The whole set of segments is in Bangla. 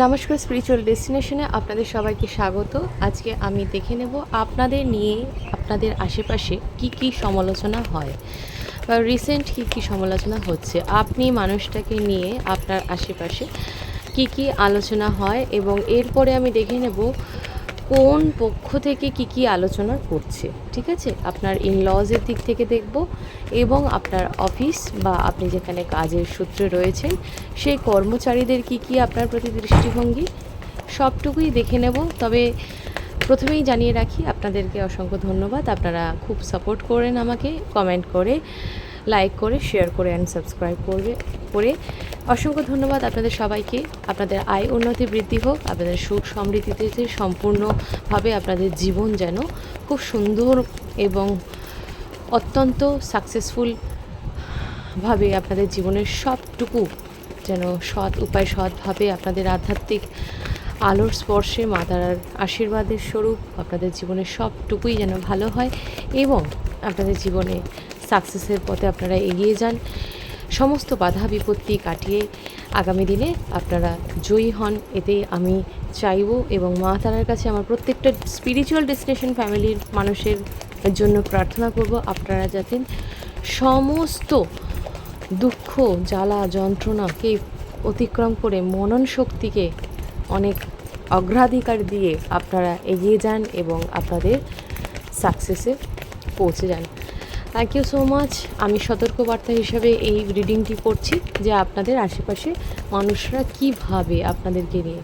নমস্কার স্পিরিচুয়াল ডেস্টিনেশনে আপনাদের সবাইকে স্বাগত। আজকে আমি দেখে নেব আপনাদের নিয়ে আপনাদের আশেপাশে কি কি সমালোচনা হয় বা রিসেন্ট কি কি সমালোচনা হচ্ছে। আপনি মানুষটাকে নিয়ে আপনার আশেপাশে কি কি আলোচনা হয় এবং এরপরে আমি দেখে নেব কোন পক্ষ থেকে কি কি আলোচনা করছে, ঠিক আছে? আপনার ইনলজের দিক থেকে দেখব এবং আপনার অফিস বা আপনি যেখানে কাজের সূত্রে রয়েছেন, সেই কর্মচারীদের কি কি আপনার প্রতি দৃষ্টিভঙ্গি, সবটুকুই দেখে নেব। তবে প্রথমেই জানিয়ে রাখি, আপনাদেরকে অসংখ্য ধন্যবাদ। আপনারা খুব সাপোর্ট করেন আমাকে কমেন্ট করে। লাইক করে শেয়ার করে অ্যান্ড সাবস্ক্রাইব করবে করে অসংখ্য ধন্যবাদ আপনাদের সবাইকে। আপনাদের আয় উন্নতি বৃদ্ধি হোক, আপনাদের সুখ সমৃদ্ধিতে সম্পূর্ণভাবে আপনাদের জীবন যেন খুব সুন্দর এবং অত্যন্ত সাকসেসফুল ভাবে আপনাদের জীবনের সবটুকু যেন সৎ উপায়, সৎভাবে আপনাদের আধ্যাত্মিক আলোর স্পর্শে, মাতার আশীর্বাদের স্বরূপ আপনাদের জীবনের সবটুকুই যেন ভালো হয় এবং আপনাদের জীবনে সাকসেসের পথে আপনারা এগিয়ে যান। সমস্ত বাধা বিপত্তি কাটিয়ে আগামী দিনে আপনারা জয়ী হন। এতে আমি চাইব এবং মা তারার কাছে আমার প্রত্যেকটা স্পিরিচুয়াল ডেস্টিনেশন ফ্যামিলির মানুষের জন্য প্রার্থনা করব আপনারা যাতে সমস্ত দুঃখ, জ্বালা, যন্ত্রণাকে অতিক্রম করে মনন শক্তিকে অনেক অগ্রাধিকার দিয়ে আপনারা এগিয়ে যান এবং আপনাদের সাকসেসে পৌঁছে যান। থ্যাংক ইউ সো মাচ আমি সতর্কবার্তা হিসাবে এই রিডিংটি করছি যে আপনাদের আশেপাশে মানুষরা কী ভাবে আপনাদেরকে নিয়ে।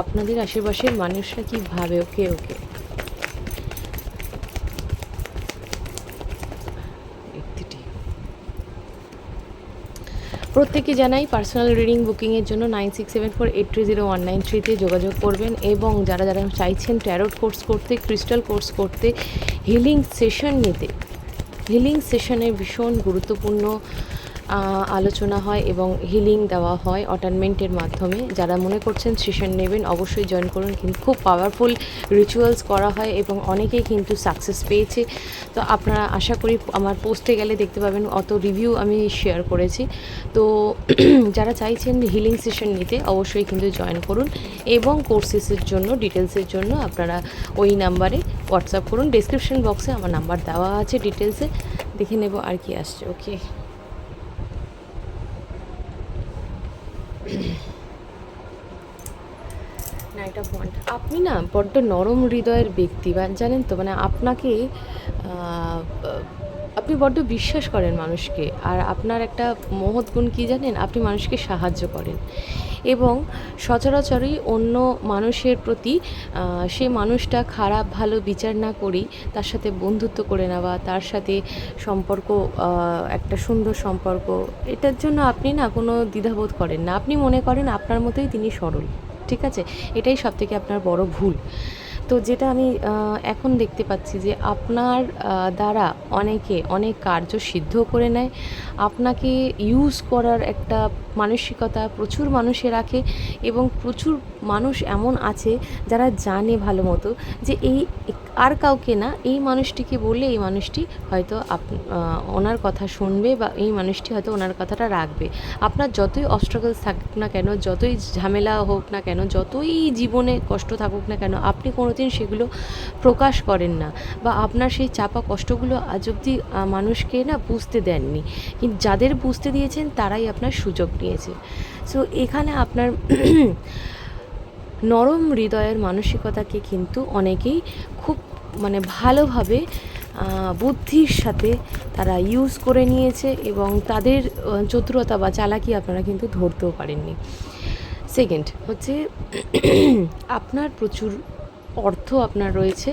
আপনাদের আশেপাশের মানুষরা কী ভাবে? ওকে ওকে প্রত্যেকে জানাই পার্সোনাল রিডিং বুকিংয়ের জন্য nine six seven four eight three zero one nine থ্রিতে যোগাযোগ করবেন এবং যারা যারা চাইছেন ট্যারোট কোর্স করতে ক্রিস্টাল কোর্স করতে হিলিং সেশন নিতে হিলিং সেশনে ভীষণ গুরুত্বপূর্ণ আলোচনা হয় এবং হিলিং দেওয়া হয় অটানমেন্টের মাধ্যমে। যারা মনে করছেন সেশন নেবেন, অবশ্যই জয়েন করুন। কিন্তু খুব পাওয়ারফুল রিচুয়ালস করা হয় এবং অনেকেই কিন্তু সাকসেস পেয়েছে। তো আপনারা আশা করি আমার পোস্টে গেলে দেখতে পাবেন অত রিভিউ আমি শেয়ার করেছি। তো যারা চাইছেন হিলিং সেশন নিতে, অবশ্যই কিন্তু জয়েন করুন। এবং কোর্সেসের জন্য ডিটেলসের জন্য আপনারা ওই নাম্বারে হোয়াটসঅ্যাপ করুন ডেসক্রিপশন বক্সে আমার নাম্বার দেওয়া আছে ডিটেলসে দেখে নেব আর কি আসছে ওকে নাইট অফ আপনি না বড্ড নরম হৃদয়ের ব্যক্তি জানেন তো মানে আপনাকে আপনি বড্ড বিশ্বাস করেন মানুষকে, আর আপনার একটা মহৎ গুণ কী জানেন? আপনি মানুষকে সাহায্য করেন। এবং সচরাচরই অন্য মানুষের প্রতি সে মানুষটা খারাপ, ভালো বিচার না করেই তার সাথে বন্ধুত্ব করে নেওয়া, তার সাথে সম্পর্ক একটা সুন্দর সম্পর্ক, এটার জন্য আপনি না কোনো দ্বিধাবোধ করেন না। আপনি মনে করেন আপনার মতোই তিনি সরল, ঠিক আছে? এটাই সব থেকে আপনার বড় ভুল। তো যেটা আমি এখন দেখতে পাচ্ছি যে আপনার দ্বারা অনেকে অনেক কার্য সিদ্ধ করে নেয়। আপনাকে ইউজ করার একটা মানসিকতা প্রচুর মানুষে রাখে এবং প্রচুর মানুষ এমন আছে যারা জানে ভালো মতো যে এই আর কাউকে না, এই মানুষটিকে বললে এই মানুষটি হয়তো আপ ওনার কথা শুনবে বা এই মানুষটি হয়তো ওনার কথাটা রাখবে। আপনার যতই অস্ট্রাগলস থাকুক না কেন, যতই ঝামেলা হোক না কেন, যতই জীবনে কষ্ট থাকুক না কেন, আপনি কোনোদিন সেগুলো প্রকাশ করেন না বা আপনার সেই চাপা কষ্টগুলো আজ অবধি মানুষকে না বুঝতে দেননি। কিন্তু যাদের বুঝতে দিয়েছেন, তারাই আপনার সুযোগ নিয়েছে। সো এখানে আপনার নরম হৃদয়ের মানসিকতাকে কিন্তু অনেকেই খুব মানে ভালোভাবে বুদ্ধির সাথে তারা ইউজ করে নিয়েছে এবং তাদের চতুরতা বা চালাকি আপনারা কিন্তু ধরতেও পারেননি। সেকেন্ড হচ্ছে, আপনার প্রচুর অর্থ আপনার রয়েছে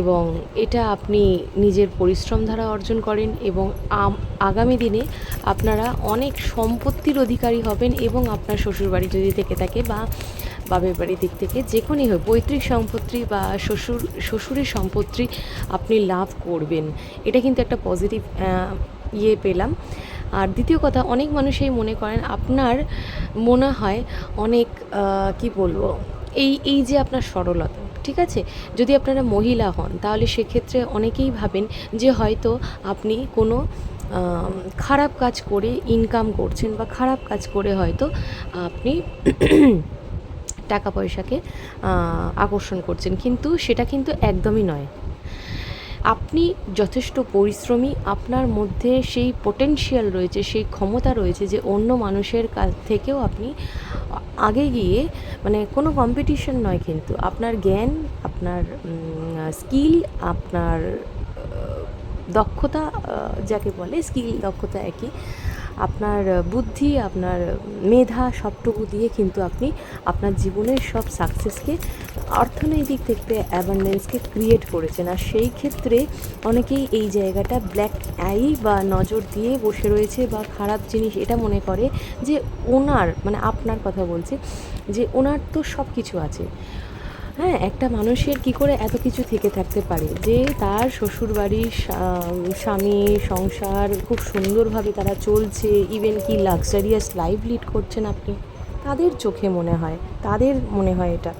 এবং এটা আপনি নিজের পরিশ্রম দ্বারা অর্জন করেন এবং আগামী দিনে আপনারা অনেক সম্পত্তির অধিকারী হবেন এবং আপনার শ্বশুরবাড়ি যদি থেকে থাকে বা বাপের বাড়ির দিক থেকে যে কোনোই হোক, পৈতৃক সম্পত্তি বা শ্বশুর, শ্বশুরের সম্পত্তি আপনি লাভ করবেন। এটা কিন্তু একটা পজিটিভ ইয়ে পেলাম। আর দ্বিতীয় কথা, অনেক মানুষই মনে করেন আপনার মনে হয় অনেক কি বলব, এই এই যে আপনার সরলতা ঠিক আছে? যদি আপনারা মহিলা হন, তাহলে সেক্ষেত্রে অনেকেই ভাবেন যে হয়তো আপনি কোনো খারাপ কাজ করে ইনকাম করছেন বা খারাপ কাজ করে হয়তো আপনি টাকা পয়সাকে আকর্ষণ করছেন। কিন্তু সেটা কিন্তু একদমই নয়। আপনি যথেষ্ট পরিশ্রমী, আপনার মধ্যে সেই পোটেনশিয়াল রয়েছে, সেই ক্ষমতা রয়েছে যে অন্য মানুষের কাছ থেকেও আপনি আগে গিয়ে মানে কোনো কম্পিটিশন নয় কিন্তু। আপনার জ্ঞান, আপনার স্কিল আপনার দক্ষতা যাকে বলে স্কিল দক্ষতা একই। আপনার বুদ্ধি, আপনার, মেধা সবটুকু দিয়ে কিন্তু আপনি আপনার জীবনের সব সাকসেসকে অর্থনৈতিক থেকে অ্যাবান্ডেন্সকে ক্রিয়েট করেছেন। আর সেই ক্ষেত্রে অনেকেই এই জায়গাটা ব্ল্যাক আই বা নজর দিয়ে বসে রয়েছে বা খারাপ জিনিস এটা মনে করে যে ওনার মানে আপনার কথা বলছি যে ওনার তো সব কিছু আছে। হ্যাঁ একটা মানুষের কি করে এত কিছু থেকে থাকতে পারে? যে তার শ্বশুরবাড়ির স্বা- স্বামী, সংসার খুব সুন্দরভাবে তারা চলছে ইভেন কি লাক্সারিয়াস লাইফ লিড করছেন আপনি, তাদের চোখে মনে হয়, তাদের মনে হয় এটা।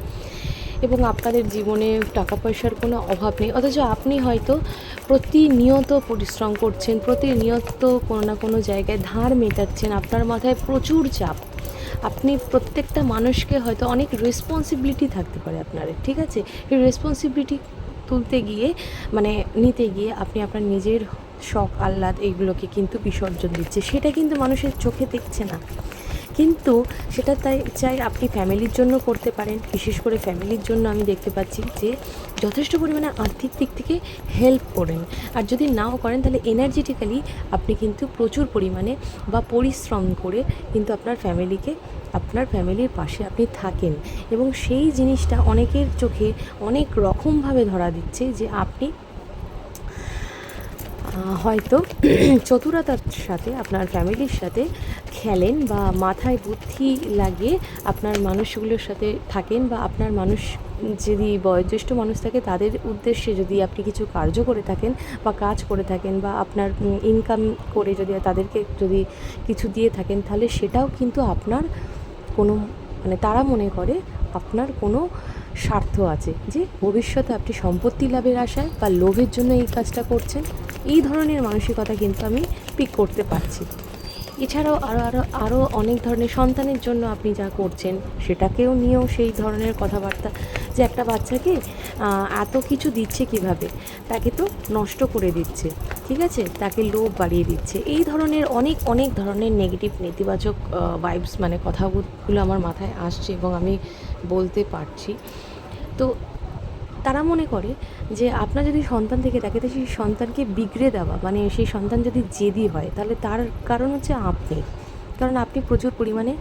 এবং আপনাদের জীবনে টাকা পয়সার কোনো অভাব নেই। অথচ আপনি হয়তো প্রতিনিয়ত পরিশ্রম করছেন, প্রতিনিয়ত কোনো না কোনো জায়গায় ধার মেটাচ্ছেন, আপনার মাথায় প্রচুর চাপ। আপনি প্রত্যেকটা মানুষকে হয়তো অনেক রেসপন্সিবিলিটি থাকতে পারে আপনার, ঠিক আছে? এই রেসপন্সিবিলিটি তুলতে গিয়ে মানে নিতে গিয়ে আপনি আপনার নিজের শখ, আহ্লাদ এইগুলোকে কিন্তু বিসর্জন দিচ্ছে। সেটা কিন্তু মানুষের চোখে দেখছে না। কিন্তু সেটা তাই চাই আপনি ফ্যামিলির জন্য করতে পারেন। বিশেষ করে ফ্যামিলির জন্য আমি দেখতে পাচ্ছি যে যথেষ্ট পরিমাণে আর্থিক দিক থেকে হেল্প করেন। আর যদি নাও করেন, তাহলে এনার্জেটিক্যালি আপনি কিন্তু প্রচুর পরিমাণে বা পরিশ্রম করে কিন্তু আপনার ফ্যামিলিকে, আপনার ফ্যামিলির পাশে আপনি থাকেন। এবং সেই জিনিসটা অনেকের চোখে অনেক রকমভাবে ধরা দিচ্ছে যে আপনি হয়তো চতুরতার সাথে, আপনার ফ্যামিলির সাথে খেলেন বা মাথায় বুদ্ধি লাগিয়ে আপনার মানুষগুলোর সাথে থাকেন বা আপনার মানুষ যদি বয়োজ্যেষ্ঠ মানুষ থাকে, তাদের উদ্দেশ্যে যদি আপনি কিছু কার্য করে থাকেন বা কাজ করে থাকেন বা আপনার ইনকাম করে যদি তাদেরকে যদি কিছু দিয়ে থাকেন, তাহলে সেটাও কিন্তু আপনার কোনো মানে তারা মনে করে আপনার কোনো স্বার্থ আছে যে ভবিষ্যতে আপনি সম্পত্তি লাভের আশায় বা লোভের জন্য এই কাজটা করছেন, এই ধরনের মানসিকতা কিন্তু আমি পিক করতে পারছি। এছাড়াও আরও আরও আরও অনেক ধরনের সন্তানের জন্য আপনি যা করছেন, সেটাকেও নিয়েও সেই ধরনের কথাবার্তা। যে একটা বাচ্চাকে এত কিছু দিচ্ছে কীভাবে, তাকে তো নষ্ট করে দিচ্ছে। ঠিক আছে? তাকে লোভ বাড়িয়ে দিচ্ছে। এই ধরনের অনেক অনেক ধরনের নেগেটিভ নেতিবাচক ভাইবস মানে কথাগুলো আমার মাথায় আসছে এবং আমি বলতে পারছি। তো তারা মনে করে যে আপনার যদি সন্তান থেকে থাকে, তো সেই সন্তানকে বিগড়ে দেওয়া মানে সেই সন্তান যদি জেদি হয়, তাহলে তার কারণ হচ্ছে আপনি। কারণ আপনি প্রচুর পরিমাণে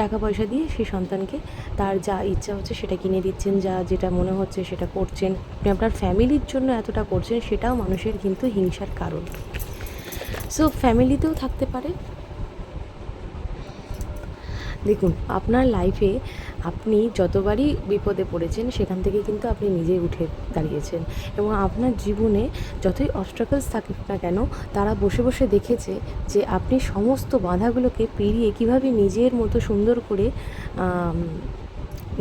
টাকা পয়সা দিয়ে সেই সন্তানকে তার যা ইচ্ছা হচ্ছে সেটা কিনে দিচ্ছেন, যা যেটা মনে হচ্ছে সেটা করছেন। আপনি আপনার ফ্যামিলির জন্য এতটা করছেন সেটাও মানুষের কিন্তু হিংসার কারণ। সো ফ্যামিলিতেও থাকতে পারে। দেখুন, আপনার লাইফে আপনি যতবারই বিপদে পড়েছেন, সেখান থেকে কিন্তু আপনি নিজে উঠে দাঁড়িয়েছেন। এবং আপনার জীবনে যতই অবস্ট্রাকলস থাকুক না কেন, তারা বসে বসে দেখেছে যে আপনি সমস্ত বাধাগুলোকে পেরিয়ে কীভাবে নিজের মতো সুন্দর করে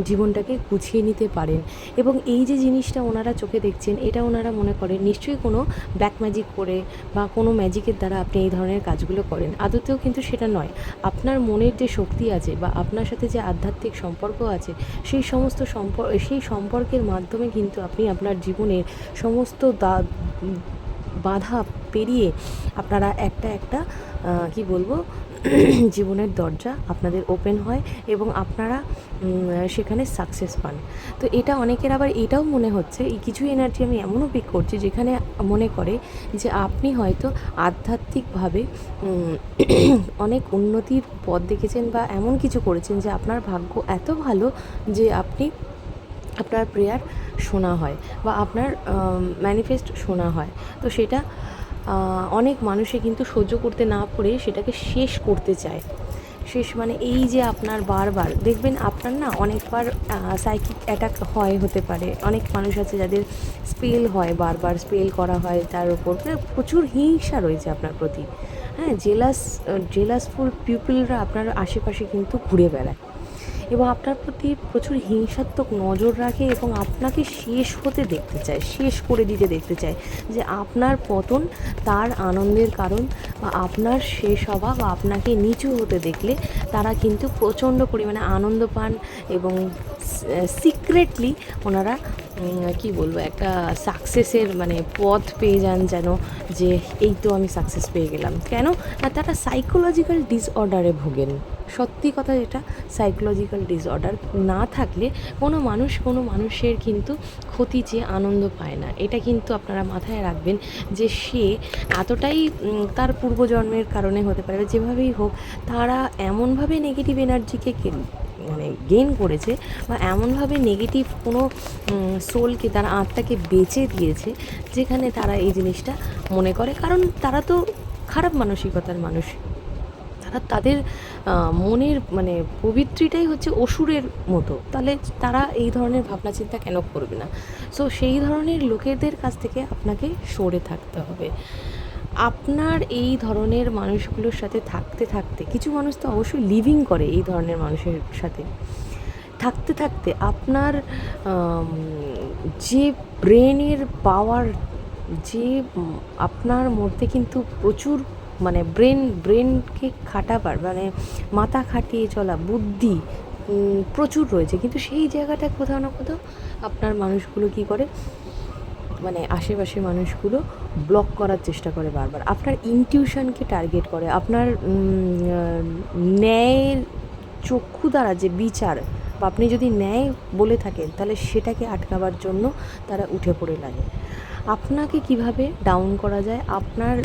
জীবনটাকে গুছিয়ে নিতে পারেন। এবং এই যে জিনিসটা ওনারা চোখে দেখছেন, এটা ওনারা মনে করেন নিশ্চয়ই কোনো ব্ল্যাক ম্যাজিক করে বা কোনো ম্যাজিকের দ্বারা আপনি এই ধরনের কাজগুলো করেন। আদতেও কিন্তু সেটা নয়। আপনার মনের যে শক্তি আছে বা আপনার সাথে যে আধ্যাত্মিক সম্পর্ক আছে, সেই সমস্ত সম্পর্ক সেই সম্পর্কের মাধ্যমে কিন্তু আপনি আপনার জীবনের সমস্ত দা- বাধা পেরিয়ে আপনারা একটা একটা কি বলব জীবনের দরজা আপনাদের ওপেন হয় এবং আপনারা সেখানে সাকসেস পান। তো এটা অনেকের আবার এটাও মনে হচ্ছে, এই কিছু এনার্জি আমি এমনও পিক করছি যেখানে মনে করে যে আপনি হয়তো আধ্যাত্মিকভাবে অনেক উন্নতির পথ দেখেছেন বা এমন কিছু করেছেন যে আপনার ভাগ্য এত ভালো যে আপনি আপনার প্রেয়ার শোনা হয় বা আপনার ম্যানিফেস্ট শোনা হয়। তো সেটা অনেক মানুষে কিন্তু সহ্য করতে না পারে সেটাকে শেষ করতে চায়। শেষ মানে এই যে আপনার বারবার, দেখবেন আপনার না অনেকবার সাইকিক অ্যাটাক হয় হতে পারে। অনেক মানুষ আছে যাদের স্পেল হয় বারবার স্পেল করা হয় তার উপর। মানে প্রচুর হিংসা রয়েছে আপনার প্রতি। হ্যাঁ জেলাস জেলাসফুল পিপলরা আপনার আশেপাশে কিন্তু ঘুরে বেড়ায়। এবং আপনার প্রতি প্রচুর হিংসাত্মক নজর রাখে এবং আপনাকে শেষ হতে দেখতে চায়, শেষ করে দিতে দেখতে চায় যে আপনার পতন তার আনন্দের কারণ বা আপনার শেষ হওয়া বা আপনাকে নিচু হতে দেখলে তারা কিন্তু প্রচণ্ড পরিমাণে আনন্দ পান এবং সিক্রেটলি ওনারা কি বলব, একটা সাকসেসের মানে পথ পেয়ে যান যেন যে এই তো আমি সাকসেস পেয়ে গেলাম। কেন? না তারা সাইকোলজিক্যাল ডিসঅর্ডারে ভোগেন। সত্যি কথা যেটা সাইকোলজিক্যাল ডিসঅর্ডার না থাকলে কোনো মানুষ কোনো মানুষের কিন্তু ক্ষতি যে আনন্দ পায় না। এটা কিন্তু আপনারা মাথায় রাখবেন যে সে এতটাই তার পূর্বজন্মের কারণে হতে পারে, যেভাবেই হোক, তারা এমনভাবে নেগেটিভ এনার্জিকে মানে গেইন করেছে বা এমনভাবে নেগেটিভ কোনো সোলকে তার আত্মাকে বেচে দিয়েছে, যেখানে তারা এই জিনিসটা মনে করে। কারণ তারা তো খারাপ মানসিকতার মানুষ। তারা তাদের মনের মানে পবিত্রিটাই হচ্ছে অসুরের মতো। তাহলে তারা এই ধরনের ভাবনা চিন্তা কেন করবে না? সো সেই ধরনের লোকেদের কাছ থেকে আপনাকে সরে থাকতে হবে। আপনার এই ধরনের মানুষগুলোর সাথে থাকতে থাকতে, কিছু মানুষ তো অবশ্যই লিভিং করে এই ধরনের মানুষের সাথে, থাকতে থাকতে আপনার যে ব্রেনের পাওয়ার যে আপনার মধ্যে কিন্তু প্রচুর মানে ব্রেন ব্রেনকে খাটাবার মানে মাথা খাটিয়ে চলা বুদ্ধি প্রচুর রয়েছে। কিন্তু সেই জায়গাটা কোথাও না কোথাও আপনার মানুষগুলো কি করে মানে আশেপাশের মানুষগুলো ব্লক করার চেষ্টা করে বারবার। আপনার ইনটিউশনকে টার্গেট করে, আপনার ন্যায়ের চক্ষু দ্বারা যে বিচার, বা আপনি যদি ন্যায় বলে থাকেন, তাহলে সেটাকে আটকাবার জন্য তারা উঠে পড়ে লাগে। আপনাকে কীভাবে ডাউন করা যায়? আপনার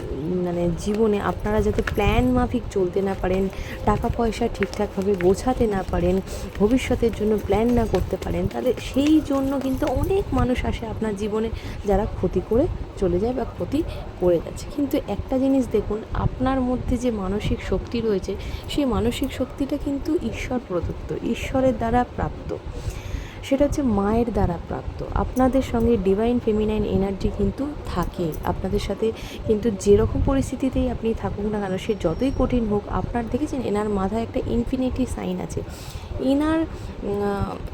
মানে জীবনে আপনারা যাতে প্ল্যান মাফিক চলতে না পারেন টাকা পয়সা ঠিকঠাকভাবে গোছাতে না পারেন, ভবিষ্যতের জন্য প্ল্যান না করতে পারেন, তাহলে সেই জন্য কিন্তু অনেক মানুষ আসে আপনার জীবনে যারা ক্ষতি করে চলে যায় বা ক্ষতি করে যাচ্ছে। কিন্তু একটা জিনিস দেখুন, আপনার মধ্যে যে মানসিক শক্তি রয়েছে, সেই মানসিক শক্তিটা কিন্তু ঈশ্বর প্রদত্ত, ঈশ্বরের দ্বারা প্রাপ্ত। সেটা হচ্ছে মায়ের দ্বারা প্রাপ্ত। আপনাদের সঙ্গে ডিভাইন ফেমিনাইন এনার্জি কিন্তু থাকে। আপনাদের সাথে কিন্তু যেরকম পরিস্থিতিতেই আপনি থাকুক না কেন, সে যতই কঠিন হোক, আপনার দেখেছেন এনার মাথায় একটা ইনফিনিটি সাইন আছে। এনার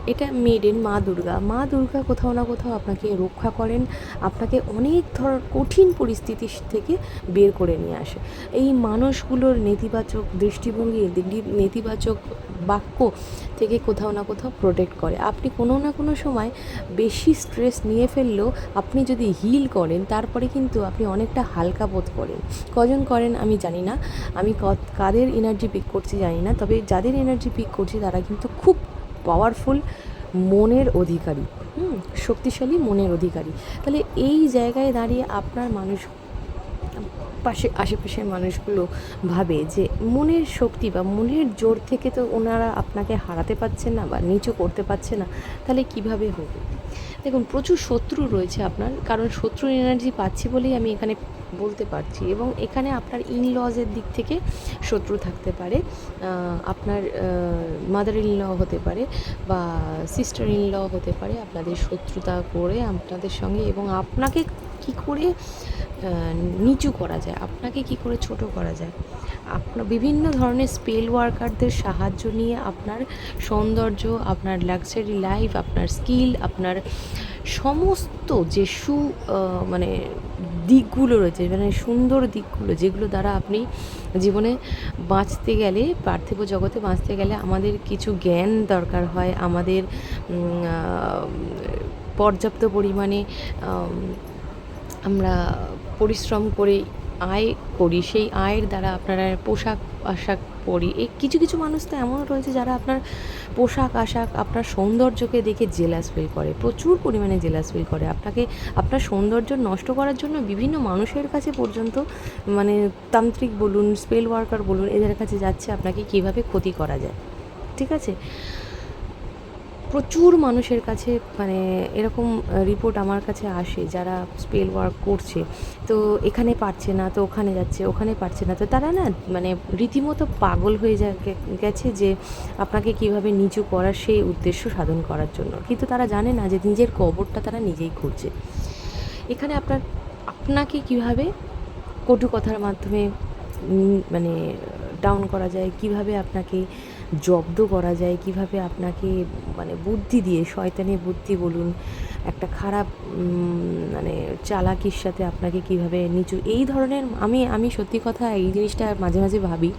এটা মেডেন মা দুর্গা। মা দুর্গা কোথাও না কোথাও আপনাকে রক্ষা করেন, আপনাকে অনেক ধর কঠিন পরিস্থিতি থেকে বের করে নিয়ে আসে। এই মানুষগুলোর নেতিবাচক দৃষ্টিভঙ্গি নেতিবাচক বাক্য থেকে কোথাও না কোথাও প্রোটেক্ট করে। আপনি কোনো না কোনো সময় বেশি স্ট্রেস নিয়ে ফেললেও আপনি যদি হিল করেন, তারপরে কিন্তু আপনি অনেকটা হালকা বোধ করেন। কজন করেন আমি জানি না। আমি কাদের এনার্জি পিক করছি জানি না। তবে যাদের এনার্জি পিক করছি তারা কিন্তু খুব পাওয়ারফুল মনের অধিকারী, হুম, শক্তিশালী মনের অধিকারী। তাহলে এই জায়গায় দাঁড়িয়ে আপনার মানুষ, পাশে, আশেপাশের মানুষগুলো ভাবে যে মনের শক্তি বা মনের জোর থেকে তো ওনারা আপনাকে হারাতে পারছেন না বা নিচু করতে পারছে না, তাহলে কীভাবে হবে? দেখুন, প্রচুর শত্রু রয়েছে আপনার, কারণ শত্রুর এনার্জি পাচ্ছি বলেই আমি এখানে বলতে পারছি এবং এখানে আপনার ইন লজের দিক থেকে শত্রু থাকতে পারে আপনার মাদার ইন ল হতে পারে বা সিস্টার ইন ল হতে পারে, আপনাদের শত্রুতা করে আপনাদের সঙ্গে এবং আপনাকে কি করে নিচু করা যায়, আপনাকে কি করে ছোট করা যায়? আপনার বিভিন্ন ধরনের স্পেল ওয়ার্কারদের সাহায্য নিয়ে আপনার সৌন্দর্য, আপনার লাক্সারি লাইফ আপনার স্কিল আপনার সমস্ত যে সু মানে দিকগুলো রয়েছে মানে সুন্দর দিকগুলো, যেগুলো দ্বারা আপনি জীবনে বাঁচতে গেলে, পার্থিব জগতে বাঁচতে গেলে আমাদের কিছু জ্ঞান দরকার হয়, আমাদের পর্যাপ্ত পরিমাণে আমরা পরিশ্রম করে আয় করি, সেই আয়ের দ্বারা আপনারা পোশাক আশাক পরি এই কিছু কিছু মানুষ তো এমনও রয়েছে যারা আপনার পোশাক, আশাক, আপনার সৌন্দর্যকে দেখে জেলাস ফিল করে, প্রচুর পরিমাণে জেলাস ফিল করে। আপনাকে, আপনার সৌন্দর্য নষ্ট করার জন্য বিভিন্ন মানুষের কাছে পর্যন্ত মানে তান্ত্রিক বলুন স্পেল ওয়ার্কার বলুন, এদের কাছে যাচ্ছে আপনাকে কীভাবে ক্ষতি করা যায়। ঠিক আছে? প্রচুর মানুষের কাছে মানে এরকম রিপোর্ট আমার কাছে আসে যারা স্পেল ওয়ার্ক করছে। তো এখানে পারছে না, তো ওখানে যাচ্ছে, ওখানে পারছে না। তো তারা না মানে রীতিমতো পাগল হয়ে যা গেছে যে আপনাকে কীভাবে নিচু করার সেই উদ্দেশ্য সাধন করার জন্য। কিন্তু তারা জানে না যে নিজের কবরটা তারা নিজেই খুঁজছে এখানে আপনার, আপনাকে কীভাবে কটু কথার মাধ্যমে মানে ডাউন করা যায়, কীভাবে আপনাকে জব্দ করা যায়, কীভাবে আপনাকে মানে বুদ্ধি দিয়ে, শয়তানের বুদ্ধি বলুন, একটা খারাপ মানে চালাকির সাথে আপনাকে কীভাবে নিচু, এই ধরনের আমি আমি সত্যি কথা এই জিনিসটা মাঝে মাঝে ভাবি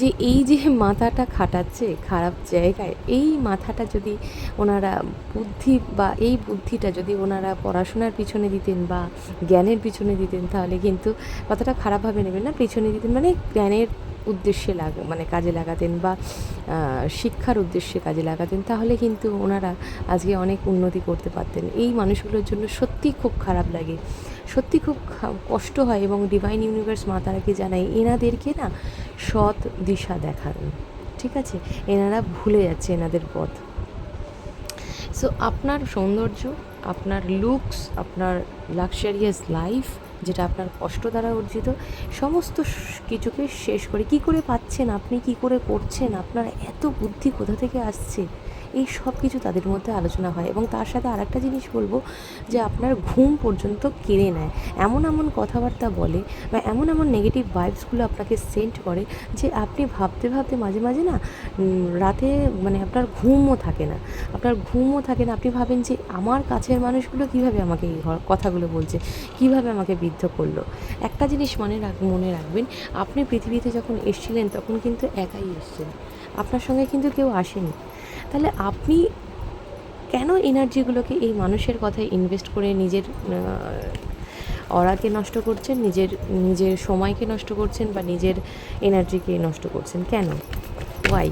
যে এই যে মাথাটা খাটাচ্ছে খারাপ জায়গায়, এই মাথাটা যদি ওনারা বুদ্ধি বা এই বুদ্ধিটা যদি ওনারা পড়াশোনার পিছনে দিতেন বা জ্ঞানের পিছনে দিতেন, তাহলে কিন্তু কথাটা খারাপভাবে নেবেন না, পিছনে দিতেন মানে জ্ঞানের উদ্দেশ্যে লাগ মানে কাজে লাগাতেন বা শিক্ষার উদ্দেশ্যে কাজে লাগাতেন, তাহলে কিন্তু ওনারা আজকে অনেক উন্নতি করতে পারতেন। এই মানুষগুলোর জন্য সত্যি খুব খারাপ লাগে। সত্যি খুব কষ্ট হয় এবং ডিভাইন ইউনিভার্স মা তারাকে জানাই, এনাদেরকে না সৎ দিশা দেখান। ঠিক আছে? এনারা ভুলে যাচ্ছে এনাদের পথ। সো আপনার সৌন্দর্য, আপনার লুকস আপনার লাক্সারিয়াস লাইফ যেটা আপনার কষ্ট দ্বারা অর্জিত, সমস্ত কিছুকে শেষ করে কি করে পাচ্ছেন আপনি, কি করে করছেন, আপনার এত বুদ্ধি কোথা থেকে আসছে? এই সব কিছু তাদের মধ্যে আলোচনা হয় এবং তার সাথে আরেকটা জিনিস বলব যে আপনার ঘুম পর্যন্ত কেড়ে নেয়। এমন এমন কথাবার্তা বলে বা এমন এমন নেগেটিভ ভাইবসগুলো আপনাকে সেন্ড করে যে আপনি ভাবতে ভাবতে মাঝে মাঝে না রাতে মানে আপনার ঘুমও থাকে না। আপনার ঘুমও থাকে না। আপনি ভাবেন যে আমার কাছের মানুষগুলো কীভাবে আমাকে এই কথাগুলো বলছে, কীভাবে আমাকে বিদ্ধ করল। একটা জিনিস মনে রাখ, মনে রাখবেন, আপনি পৃথিবীতে যখন এসছিলেন তখন কিন্তু একাই এসেছেন। আপনার সঙ্গে কিন্তু কেউ আসেনি। তাহলে আপনি কেন এনার্জিগুলোকে এই মানুষের কথায় ইনভেস্ট করে নিজের অরাকে নষ্ট করছেন, নিজের নিজের সময়কে নষ্ট করছেন বা নিজের এনার্জিকে নষ্ট করছেন? কেন? ওয়াই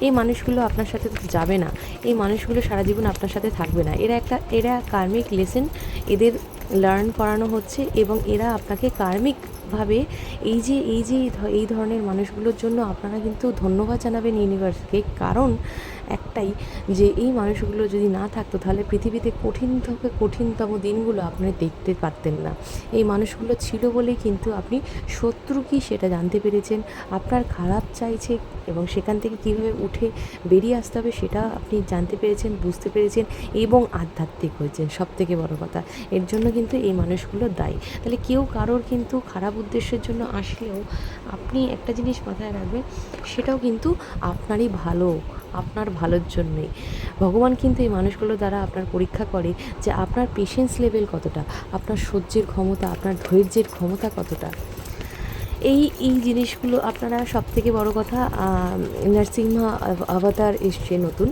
এই মানুষগুলো আপনার সাথে যাবে না। এই মানুষগুলো সারা জীবন আপনার সাথে থাকবে না। এরা একটা, এরা কার্মিক লেসেন এদের লার্ন করানো হচ্ছে এবং এরা আপনাকে কার্মিকভাবে এই যে এই যে এই ধ- এই ধরনের মানুষগুলোর জন্য আপনারা কিন্তু ধন্যবাদ জানাবেন ইউনিভার্সকে কারণ একটাই যে এই মানুষগুলো যদি না থাকতো তাহলে পৃথিবীতে কঠিন থেকে কঠিনতম দিনগুলো আপনি দেখতে পারতেন না। এই মানুষগুলো ছিল বলেই কিন্তু আপনি শত্রু কি সেটা জানতে পেরেছেন। আপনার খারাপ চাইছে এবং সেখান থেকে কীভাবে উঠে বেরিয়ে আসতে হবে সেটা আপনি জানতে পেরেছেন, বুঝতে পেরেছেন এবং আধ্যাত্মিক হয়েছেন। সব থেকে বড় কথা, এর জন্য কিন্তু এই মানুষগুলো দায়ী। তাহলে কেউ কারোর কিন্তু খারাপ উদ্দেশ্যের জন্য আসলেও আপনি একটা জিনিস মাথায় রাখবেন, সেটাও কিন্তু আপনারই ভালো। আপনার ভালোর জন্যই। ভগবান কিন্তু এই মানুষগুলো দ্বারা আপনার পরীক্ষা করে যে আপনার পেশেন্স লেভেল কতটা, আপনার সহ্যের ক্ষমতা, আপনার ধৈর্যের ক্ষমতা কতটা। এই এই জিনিসগুলো আপনারা সব থেকে বড় কথা নরসিংহা অবতার এসছে নতুন।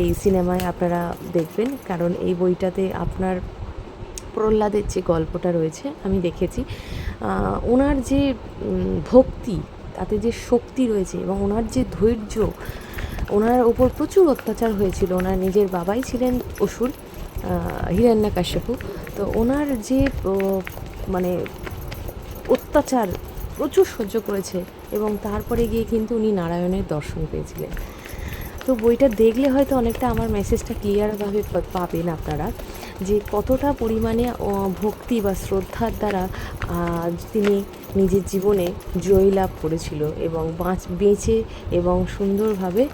এই সিনেমায় আপনারা দেখবেন, কারণ এই বইটাতে আপনার প্রহ্লাদের যে গল্পটা রয়েছে, আমি দেখেছি। ওনার যে ভক্তি, তাতে যে শক্তি রয়েছে এবং ওনার যে ধৈর্য ওনার উপর প্রচুর অত্যাচার হয়েছিল। ওনার নিজের বাবাই ছিলেন অসুর হিরান্না কাশ্যপু। তো ওনার যে মানে অত্যাচার প্রচুর সহ্য করেছে এবং তারপরে গিয়ে কিন্তু উনি নারায়ণের দর্শন পেয়েছিলেন। তো বইটা দেখলে হয়তো অনেকটা আমার মেসেজটা ক্লিয়ারভাবে পাবেন আপনারা। যে কতটা পরিমাণে ভক্তি বা শ্রদ্ধার দ্বারা তিনি নিজের জীবনে জয় লাভ করেছিল এবং বাঁচ, বেঁচে এবং সুন্দরভাবে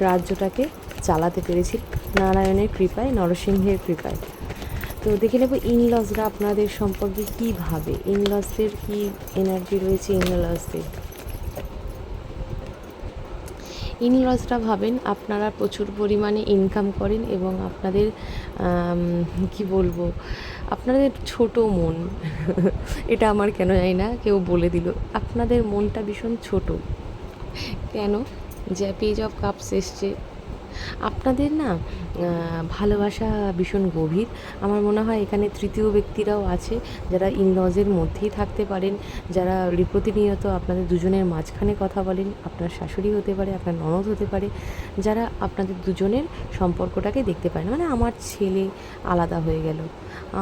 রাজ্যটাকে চালাতে পেরেছিল। নারায়ণের কৃপায়, নরসিংহের কৃপায়। তো দেখে নেব ইনলসরা আপনাদের সম্পর্কে কী ভাবে? ইনলসদের কী এনার্জি রয়েছে ইনলসদের ইনলসরা ভাবেন, আপনারা প্রচুর পরিমাণে ইনকাম করেন এবং আপনাদের কি বলব, আপনাদের ছোট মন, এটা আমার কেন জানি না, কেউ বলে দিল। আপনাদের মনটা ভীষণ ছোট। কেন? যে পেজ অফ কাপস এসছে আপনাদের না ভালোবাসা ভীষণ গভীর। আমার মনে হয় এখানে তৃতীয় ব্যক্তিরাও আছে যারা ইনলজের মধ্যেই থাকতে পারেন, যারা প্রতিনিয়ত আপনাদের দুজনের মাঝখানে কথা বলেন, আপনার শাশুড়ি হতে পারে, আপনার ননদ হতে পারে, যারা আপনাদের দুজনের সম্পর্কটাকে দেখতে পারেন। মানে আমার ছেলে আলাদা হয়ে গেল,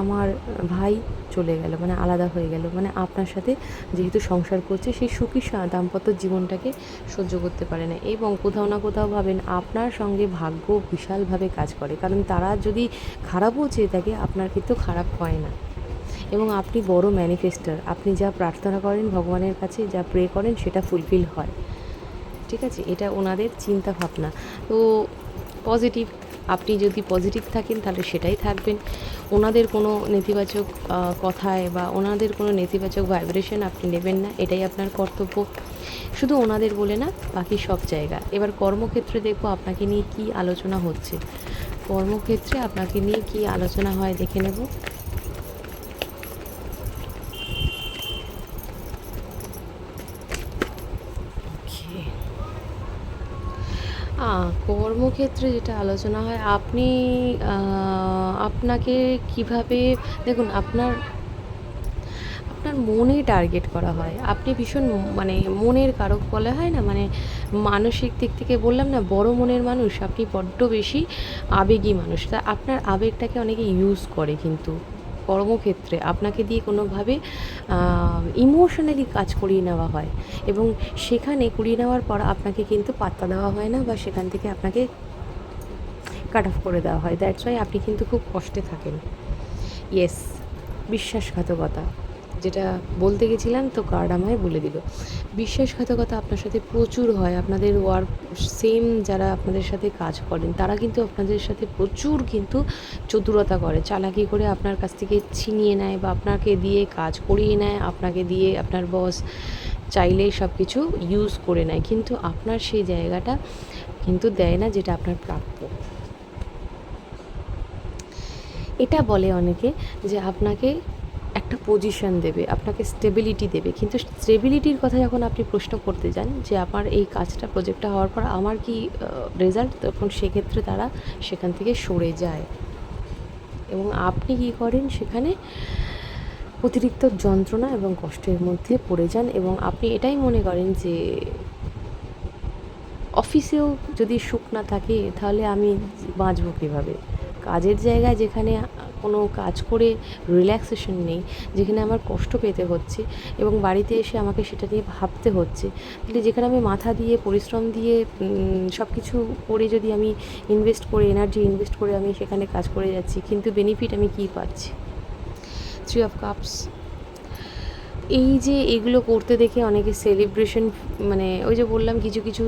আমার ভাই চলে গেল মানে আলাদা হয়ে গেল মানে আপনার সাথে যেহেতু সংসার করছে, সেই সুখী দাম্পত্য জীবনটাকে সহ্য করতে পারে না। এবং কোথাও না কোথাও ভাবেন, আপনার সঙ্গে ভাগ্য বিশালভাবে কাজ করে। কারণ তারা যদি খারাপও চেয়ে থাকে, আপনার কিন্তু খারাপ হয় না। এবং আপনি বড় ম্যানিফেস্টার আপনি যা প্রার্থনা করেন ভগবানের কাছে, যা প্রে করেন, সেটা ফুলফিল হয়। ঠিক আছে? এটা ওনাদের চিন্তা ভাবনা তো পজিটিভ আপনি যদি পজিটিভ থাকেন, তাহলে সেটাই থাকবেন। ওনাদের কোনো নেতিবাচক কথায় বা ওনাদের কোনো নেতিবাচক ভাইব্রেশন আপনি নেবেন না। এটাই আপনার কর্তব্য। শুধু ওনাদের বলে না, বাকি সব জায়গা। এবার কর্মক্ষেত্রে দেখব আপনাকে নিয়ে কি আলোচনা হচ্ছে। কর্মক্ষেত্রে আপনাকে নিয়ে কি আলোচনা হয় দেখে নেব। কর্মক্ষেত্রে যেটা আলোচনা হয়, আপনি আপনাকে কীভাবে, দেখুন, আপনার আপনার মনে টার্গেট করা হয়। আপনি ভীষণ মানে মনের কারক বলা হয় না? মানে মানসিক দিক থেকে বললাম না, বড় মনের মানুষ। আপনি বড্ড বেশি আবেগী মানুষ। তা আপনার আবেগটাকে অনেকে ইউজ করে কিন্তু কর্মক্ষেত্রে। আপনাকে দিয়ে কোনোভাবে ইমোশনালি কাজ করিয়ে নেওয়া হয়। এবং সেখানে করিয়ে নেওয়ার পর আপনাকে কিন্তু পাত্তা দেওয়া হয় না বা সেখান থেকে আপনাকে কাট অফ করে দেওয়া হয়। দ্যাটস ওয়াই আপনি কিন্তু খুব কষ্টে থাকেন। ইয়েস বিশ্বাসঘাতকতা। যেটা বলতে গেছিলাম তো কার্ড আমায় বলে দিল। বিশ্বাসঘাতকতা আপনার সাথে প্রচুর হয়। আপনাদের ওয়ার্ক সেম যারা আপনাদের সাথে কাজ করেন, তারা কিন্তু আপনাদের সাথে প্রচুর কিন্তু চতুরতা করে। চালাকি করে আপনার কাছ থেকে ছিনিয়ে নেয় বা আপনাকে দিয়ে কাজ করিয়ে নেয়, আপনাকে দিয়ে আপনার বস চাইলেই সব কিছু ইউজ করে নেয়। কিন্তু আপনার সেই জায়গাটা কিন্তু দেয় না যেটা আপনার প্রাপ্য। এটা বলে অনেকে যে আপনাকে একটা পজিশন দেবে, আপনাকে স্টেবিলিটি দেবে। কিন্তু স্টেবিলিটির কথা যখন আপনি প্রশ্ন করতে যান যে আমার এই কাজটা প্রজেক্টটা হওয়ার পর আমার কি রেজাল্ট তখন সেক্ষেত্রে তারা সেখান থেকে সরে যায়। এবং আপনি কি করেন? সেখানে অতিরিক্ত যন্ত্রণা এবং কষ্টের মধ্যে পড়ে যান এবং আপনি এটাই মনে করেন যে অফিসেও যদি সুখ না থাকে, তাহলে আমি বাঁচবো কীভাবে? কাজের জায়গায় যেখানে কোনো কাজ করে রিল্যাক্সেশন নেই, যেখানে আমার কষ্ট পেতে হচ্ছে এবং বাড়িতে এসে আমাকে সেটা নিয়ে ভাবতে হচ্ছে। তাহলে যেখানে আমি মাথা দিয়ে, পরিশ্রম দিয়ে সব কিছু করে যদি আমি ইনভেস্ট করে এনার্জি ইনভেস্ট করে আমি সেখানে কাজ করে যাচ্ছি, কিন্তু বেনিফিট আমি কী পাচ্ছি? থ্রি অফ কাপস এই যে এগুলো করতে দেখে অনেকে সেলিব্রেশন মানে ওই যে বললাম কিছু কিছু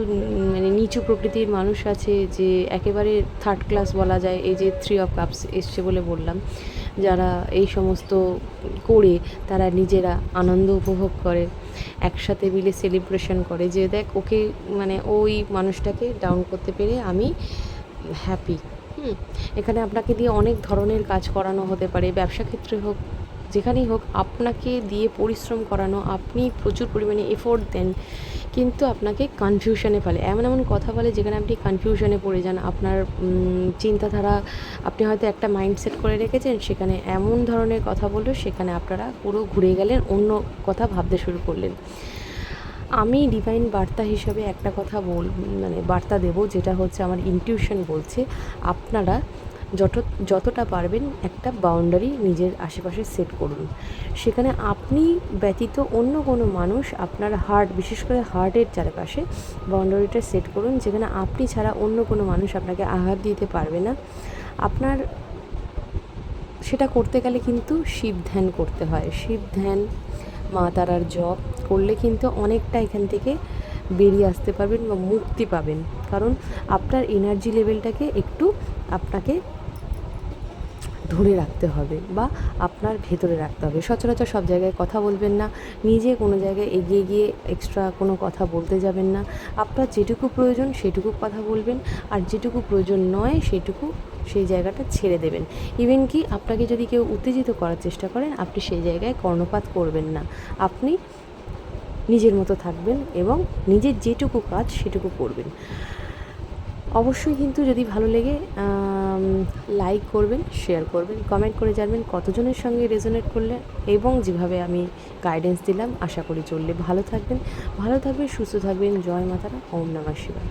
মানে নিচু প্রকৃতির মানুষ আছে যে একেবারে থার্ড ক্লাস বলা যায়, এই যে থ্রি অফ কাপস এসছে বলে বললাম। যারা এই সমস্ত করে তারা নিজেরা আনন্দ উপভোগ করে, একসাথে মিলে সেলিব্রেশন করে যে দেখ ওকে মানে ওই মানুষটাকে ডাউন করতে পেরে আমি হ্যাপি এখানে আপনাকে দিয়ে অনেক ধরনের কাজ করানো হতে পারে, ব্যবসা ক্ষেত্রে হোক যেখানেই হোক আপনাকে দিয়ে পরিশ্রম করানো, আপনি প্রচুর পরিমাণে এফোর্ট দেন, কিন্তু আপনাকে কনফিউশনে ফেলে। এমন এমন কথা বলে যেখানে আপনি কনফিউশনে পড়ে যান। আপনার চিন্তাধারা আপনি হয়তো একটা মাইন্ডসেট করে রেখেছেন, সেখানে এমন ধরনের কথা বলল, সেখানে আপনারা পুরো ঘুরে গেলেন, অন্য কথা ভাবতে শুরু করলেন। আমি ডিভাইন বার্তা হিসাবে একটা কথা বল মানে বার্তা দেব, যেটা হচ্ছে আমার ইনটিউশন বলছে, আপনারা যত, যতটা পারবেন একটা বাউন্ডারি নিজের আশেপাশে সেট করুন। সেখানে আপনি ব্যতীত অন্য কোনো মানুষ আপনার হার্ট বিশেষ করে হার্টের চারপাশে বাউন্ডারিটা সেট করুন, যেখানে আপনি ছাড়া অন্য কোনো মানুষ আপনাকে আঘাত দিতে পারবে না। আপনার, সেটা করতে গেলে কিন্তু শিব ধ্যান করতে হয়। শিব ধ্যান, মা তারার জপ করলে কিন্তু অনেকটা এখান থেকে বেরিয়ে আসতে পারবেন বা মুক্তি পাবেন। কারণ আপনার এনার্জি লেভেলটাকে একটু আপনাকে ধরে রাখতে হবে বা আপনার ভেতরে রাখতে হবে। সচরাচর সব জায়গায় কথা বলবেন না, নিজে কোনো জায়গায় এগিয়ে গিয়ে এক্সট্রা কোনো কথা বলতে যাবেন না। আপনার যেটুকু প্রয়োজন সেটুকু কথা বলবেন, আর যেটুকু প্রয়োজন নয় সেটুকু সেই জায়গাটা ছেড়ে দেবেন। ইভেন কি আপনাকে যদি কেউ উত্তেজিত করার চেষ্টা করেন, আপনি সেই জায়গায় কর্ণপাত করবেন না। আপনি নিজের মতো থাকবেন এবং নিজের যেটুকু কাজ সেটুকু করবেন। অবশ্যই কিন্তু যদি ভালো লেগে লাইক করবেন শেয়ার করবেন কমেন্ট করে জানবেন কতজনের সঙ্গে রেজোনেট করলে এবং যেভাবে আমি গাইডেন্স দিলাম, আশা করি চললে। ভালো থাকবেন ভালো থাকবেন, সুস্থ থাকবেন। জয় মাতারা, ওম নমঃ শিবায়।